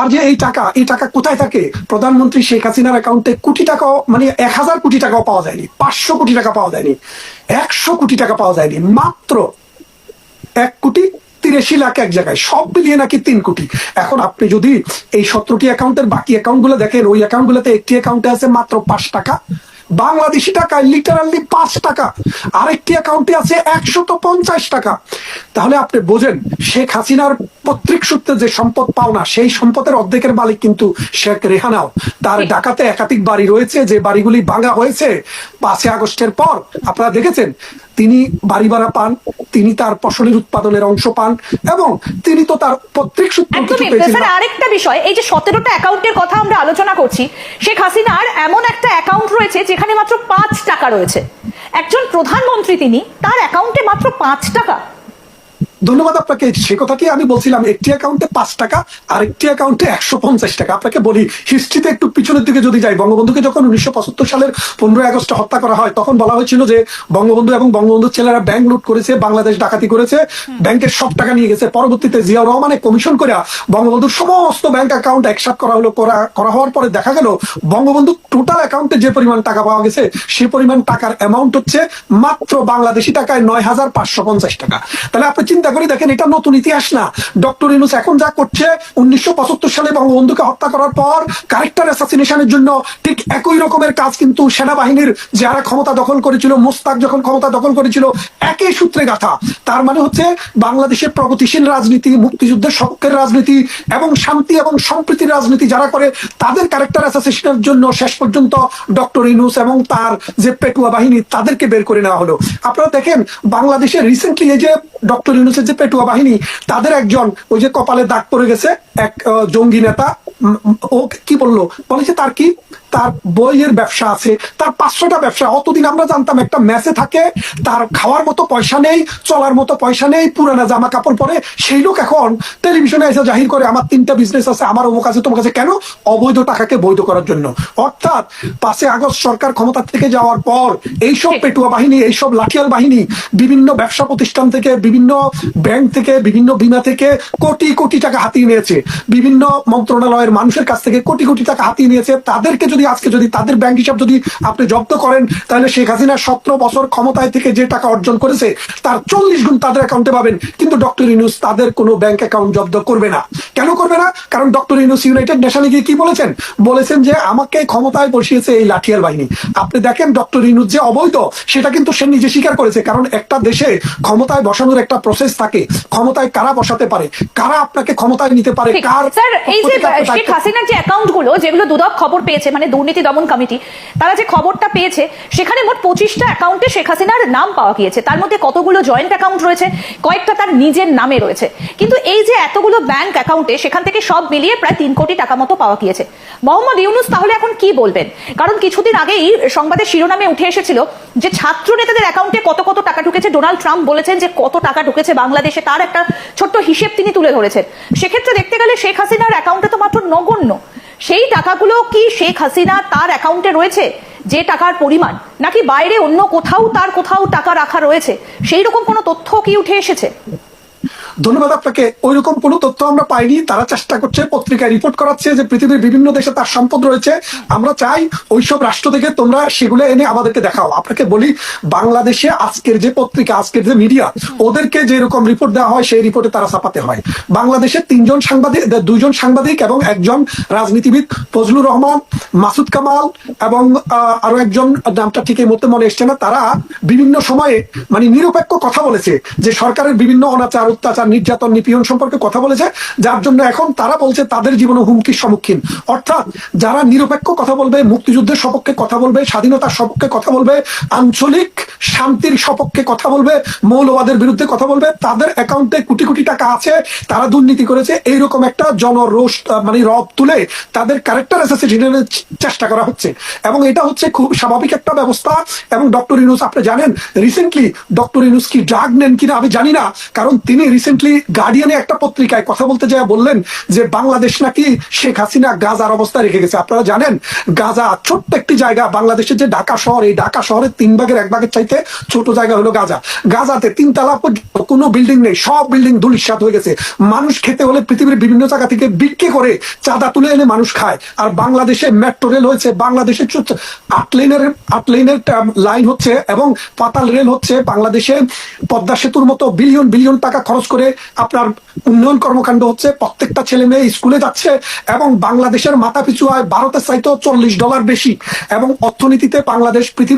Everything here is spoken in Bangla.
আর যে এই টাকা এই টাকা কোথায় থাকে? প্রধানমন্ত্রী শেখ হাসিনার অ্যাকাউন্টে কোটি টাকাও মানে এক হাজার কোটি টাকাও পাওয়া যায়নি, পাঁচশো কোটি টাকা পাওয়া যায়নি, একশো কোটি টাকা পাওয়া যায়নি, মাত্র এক কোটি তিরাশি লাখ এক জায়গায়, সব মিলিয়ে নাকি তিন কোটি। এখন আপনি যদি এই সতেরোটি অ্যাকাউন্টের বাকি অ্যাকাউন্টগুলো দেখেন, ওই অ্যাকাউন্ট গুলোতে একটি অ্যাকাউন্টে আছে মাত্র পাঁচ টাকা, বাংলাদেশি টাকায় লিটারালি পাঁচ টাকা, আরেকটি অ্যাকাউন্টে আছে একশত পঞ্চাশ টাকা। তাহলে আপনি বোঝেন, শেখ হাসিনার পৈতৃক সূত্রে যে সম্পদ পাওনা সেই সম্পদের অর্ধেকের মালিক কিন্তু শেখ রেহানাও। তার ঢাকাতে একাধিক বাড়ি রয়েছে যে বাড়িগুলি ভাঙা হয়েছে। পাঁচই আগস্টের পর আপনারা দেখেছেন তিনি বাড়ি ভাড়া পান তিনি তার ফসলের উৎপাদনের অংশ পান এবং তিনি তো তার পৈতৃক সূত্র আরেকটা বিষয় এই যে সতেরোটা অ্যাকাউন্টের কথা আমরা আলোচনা করছি শেখ হাসিনার এমন একটা অ্যাকাউন্ট রয়েছে যেখানে মাত্র পাঁচ টাকা রয়েছে। একজন প্রধানমন্ত্রী তিনি তার অ্যাকাউন্টে মাত্র পাঁচ টাকা। ধন্যবাদ আপনাকে। সে কথাটি আমি বলছিলাম, একটি অ্যাকাউন্টে পাঁচ টাকা আর একটি অ্যাকাউন্টে একশো পঞ্চাশ টাকা। আপনাকে বলি হিস্ট্রিতে একটু পিছনের দিকে যদি যাই, বঙ্গবন্ধুকে যখন উনিশশো পঁচাত্তর সালের পনেরোই আগস্টে হত্যা করা হয়, তখন বলা হয়েছিল যে বঙ্গবন্ধু এবং বঙ্গবন্ধুর ছেলেরা ব্যাংক লুট করেছে, বাংলাদেশ ডাকাতি করেছে, ব্যাংকের সব টাকা নিয়ে গেছে। পরবর্তীতে জিয়াউর রহমানে কমিশন করে বঙ্গবন্ধুর সমস্ত ব্যাংক অ্যাকাউন্ট একসাথ করা হলো, করা করা হওয়ার পরে দেখা গেল বঙ্গবন্ধু টোটাল অ্যাকাউন্টে যে পরিমাণ টাকা পাওয়া গেছে, সে পরিমাণ টাকার অ্যামাউন্ট হচ্ছে মাত্র বাংলাদেশি টাকায় নয় হাজার পাঁচশো পঞ্চাশ টাকা। তাহলে আপনি চিন্তা করে দেখেন, এটা নতুন ইতিহাস না। ডক্টর ইনুস এখন যা করছে, উনিশশো পঁচাত্তর সালে বঙ্গবন্ধুকে হত্যা করার পর ক্যারেক্টার অ্যাসাসিনেশনের জন্য ঠিক একই রকমের কাজ কিন্তু সেনাবাহিনীর যারা ক্ষমতা দখল করেছিল, মোস্তাক যখন ক্ষমতা দখল করেছিল, একই সূত্রে গাথা। তার মানে হচ্ছে বাংলাদেশের প্রগতিশীল রাজনীতি, মুক্তিযুদ্ধের সপক্ষের রাজনীতি এবং শান্তি এবং সম্প্রীতির রাজনীতি যারা করে, তাদের ক্যারেক্টার অ্যাসাসিনেশনের জন্য শেষ পর্যন্ত ডক্টর ইনুস এবং তার যে পেটুয়া বাহিনী, তাদেরকে বের করে নেওয়া হলো। আপনারা দেখেন, বাংলাদেশে রিসেন্টলি এই যে ডক্টর ইউনুসের যে পেটুয়া বাহিনী, তাদের একজন, ওই যে কপালে দাগ পড়ে গেছে, এক জঙ্গি নেতা ও কি বলল? বলেছে তার কি তার বইয়ের ব্যবসা আছে, তার পাঁচশোটা ব্যবসা। অতদিন আমরা জানতাম একটা ম্যাচে থাকে, তার খাওয়ার মতো পয়সা নেই, চলার মতো পয়সা নেই, পুরানা জামা কাপড় পরে। সেই লোক এখন টেলিভিশনে এসে জাহির করে, আমার তিনটা বিজনেস আছে, আমার অমুক আছে তোমার কাছে কেন? অবৈধ টাকাকে বৈধ করার জন্য। অর্থাৎ পাঁচে আগস্ট সরকার ক্ষমতা থেকে যাওয়ার পর এইসব পেটুয়া বাহিনী, এইসব লাঠিয়াল বাহিনী, বিভিন্ন ব্যবসা প্রতিষ্ঠান থেকে, বিভিন্ন ব্যাংক থেকে, বিভিন্ন বিমা থেকে কোটি কোটি টাকা হাতিয়ে নিয়েছে। বিভিন্ন মন্ত্রণালয়ের মানুষের কাছ থেকে কোটি কোটি টাকা হাতিয়ে নিয়েছে। তাদেরকে যদি আজকে যদি তাদের ব্যাংক হিসাব যদি আপনি জব্দ করেন, তাহলে শেখ হাসিনা সতেরো বছর ক্ষমতায় থেকে যে টাকা অর্জন করেছে, তার চল্লিশ গুণ তাদের অ্যাকাউন্টে পাবেন। কিন্তু ডক্টর ইউনুস তাদের কোনো ব্যাংক অ্যাকাউন্ট জব্দ করবে না। কেন করবে না? কারণ ডক্টর ইউনুস ইউনাইটেড নেশনে গিয়ে কি বলেছেন? বলেছেন যে আমাকে ক্ষমতায় বসিয়েছে এই লাঠিয়াল বাহিনী। আপনি দেখেন ডক্টর ইউনুস যে অবৈধ সেটা কিন্তু সে নিজে স্বীকার করেছে কারণ একটা দেশে ক্ষমতায় বসানোর একটা প্রসেস থাকে। ক্ষমতায় কারা বসাতে পারে? কারা আপনাকে ক্ষমতায় নিতে পারে? কার স্যার এই যে শেখ হাসিনার যে অ্যাকাউন্টগুলো যেগুলো দুদক খবর পেয়েছে মানে দুর্নীতি দমন কমিটি তারা যে খবরটা পেয়েছে সেখানে মোট পঁচিশটা অ্যাকাউন্টে শেখ হাসিনার নাম পাওয়া গিয়েছে। তার মধ্যে কতগুলো জয়েন্ট অ্যাকাউন্ট রয়েছে কয়েকটা তার নিজের নামে রয়েছে। কিন্তু এই যে এতগুলো ব্যাংক অ্যাকাউন্টে সেখান থেকে সব মিলিয়ে প্রায় তিন কোটি টাকা মতো পাওয়া গিয়েছে। মোহাম্মদ ইউনুস, তাহলে এখন কি বলবেন? কারণ কিছুদিন আগেই সংবাদের শিরোনামে উঠে এসেছিল যে ছাত্র নেতাদের অ্যাকাউন্টে কত কত টাকা ঢুকেছে। ডোনাল্ড ট্রাম্প বলেছেন যে কত টাকা ঢুকেছে বাংলাদেশে, তার একটা ছোট্ট হিসেব তিনি তুলে ধরেছেন। সেক্ষেত্রে দেখতে গেলে শেখ হাসিনার অ্যাকাউন্টে তো মাত্র নগণ্য। সেই টাকাগুলো কি শেখ হাসিনা তার অ্যাকাউন্টে রয়েছে? যে টাকার পরিমাণ, নাকি বাইরে অন্য কোথাও তার কোথাও টাকা রাখা রয়েছে? সেই রকম কোনো তথ্য কি উঠে এসেছে? ধন্যবাদ আপনাকে। ওই রকম কোনো তথ্য আমরা পাইনি। তারা চেষ্টা করছে, পত্রিকায় রিপোর্ট করাচ্ছে যে পৃথিবীর বিভিন্ন দেশে তার সম্পদ রয়েছে। আমরা চাই ওইসব রাষ্ট্র থেকে তোমরা সেগুলো এনে আমাদেরকে দেখাও। আপনাকে বলি, বাংলাদেশে আজকের যে পত্রিকা, আজকের যে মিডিয়া ওদেরকে যে রকম রিপোর্ট দেওয়া হয়, সেই রিপোর্টে তারা ছাপাতে হয়। বাংলাদেশে তিনজন সাংবাদিক দুইজন সাংবাদিক এবং একজন রাজনীতিবিদ, ফজলুর রহমান, মাসুদ কামাল এবং আরও একজন, নামটা ঠিক এই মুহূর্তে মনে এসছে না, তারা বিভিন্ন সময়ে মানে নিরপেক্ষ কথা বলেছে যে সরকারের বিভিন্ন অনাচার, অত্যাচার নির্যাতন, নিপীড়ন সম্পর্কে কথা বলেছে। যার জন্য এখন তারা বলছে তাদের জীবনে হুমকির সম্মুখীন। অর্থাৎ যারা নিরপেক্ষ কথা বলবে, মুক্তিযুদ্ধের সপক্ষে কথা বলবে, স্বাধীনতার সপক্ষে কথা বলবে, আঞ্চলিক শান্তির সপক্ষে কথা বলবে, মৌলবাদের বিরুদ্ধে কথা বলবে, তাদের অ্যাকাউন্টে কোটি কোটি টাকা আছে, তারা দুর্নীতি করেছে, এইরকম একটা জনরোষ মানে রব তুলে তাদের ক্যারেক্টার অ্যাসোসিয়েশনের চেষ্টা করা হচ্ছে। এবং এটা হচ্ছে খুব স্বাভাবিক একটা ব্যবস্থা। এবং ডক্টর ইউনুস, আপনি জানেন রিসেন্টলি ডক্টর ইনুস কি ড্রাগ নেন কিনা আমি জানি না, কারণ তিনি রিসেন্ট রিসেন্টলি গার্ডিয়ানে একটা পত্রিকায় কথা বলতে যায়, বললেন যে বাংলাদেশ নাকি শেখ হাসিনা গাজার অবস্থা রেখে গেছে। আপনারা জানেন, গাজা ছোট্ট একটি জায়গা, বাংলাদেশের যে ঢাকা শহর, এই ঢাকা শহরের তিন ভাগের এক ভাগের চাইতে ছোট জায়গা হলো গাজা। গাজাতে তিন তালা পর্যন্ত কোনো বিল্ডিং নেই, সব বিল্ডিং ধুলিসাত হয়ে গেছে। মানুষ খেতে হলে পৃথিবীর বিভিন্ন জায়গা থেকে বিক্রি করে চাঁদা তুলে এনে মানুষ খায়। আর বাংলাদেশে মেট্রো রেল হয়েছে, বাংলাদেশের আট লেনের লাইন হচ্ছে এবং পাতাল রেল হচ্ছে বাংলাদেশে পদ্মা সেতুর মতো বিলিয়ন বিলিয়ন টাকা খরচ করে আপনার উন্নয়ন কর্মকাণ্ড হচ্ছে, প্রত্যেকটা ছেলে মেয়ে স্কুলে যাচ্ছে এবং বাংলাদেশের মাথা পিছু আয় ভারতের চাইতেও চল্লিশ ডলার বেশি এবং অর্থনীতিতে বাংলাদেশ পৃথিবীর